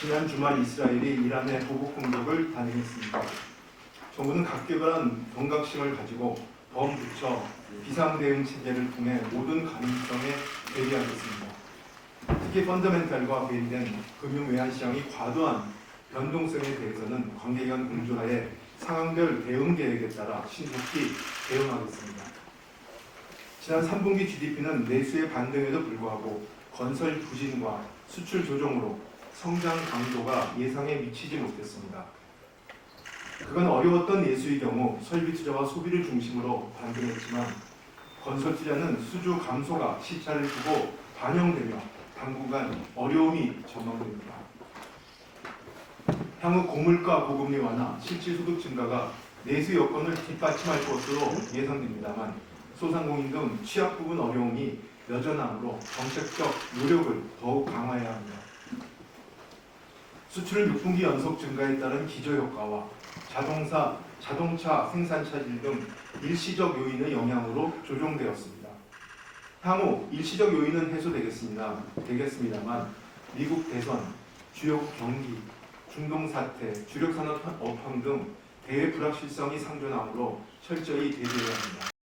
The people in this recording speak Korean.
지난 주말 이스라엘이 이란의 보복 공격을 단행했습니다. 정부는 각계별한 경각심을 가지고 더 붙여 비상대응 체계를 통해 모든 가능성에 대비하겠습니다. 특히 펀더멘탈과 괴리된 금융 외환시장이 과도한 변동성에 대해서는 관계기관 공조하에 상황별 대응 계획에 따라 신속히 대응하겠습니다. 지난 3분기 GDP는 내수의 반등에도 불구하고 건설 부진과 수출 조정으로 성장 강도가 예상에 미치지 못했습니다. 그건 어려웠던 내수의 경우 설비 투자와 소비를 중심으로 반등했지만 건설 투자는 수주 감소가 시차를 두고 반영되며 당분간 어려움이 전망됩니다. 향후 고물가 보금리 완화, 실질 소득 증가가 내수 여건을 뒷받침할 것으로 예상됩니다만 소상공인 등 취약 부분 어려움이 여전하므로 정책적 노력을 더욱 강화해야 합니다. 수출은 6분기 연속 증가에 따른 기저효과와 자동차, 자동차 생산 차질 등 일시적 요인의 영향으로 조정되었습니다. 향후 일시적 요인은 해소되겠습니다. 되겠습니다만 미국 대선, 주요 경기, 중동 사태, 주력 산업 업황 등 대외 불확실성이 상존하므로 철저히 대비해야 합니다.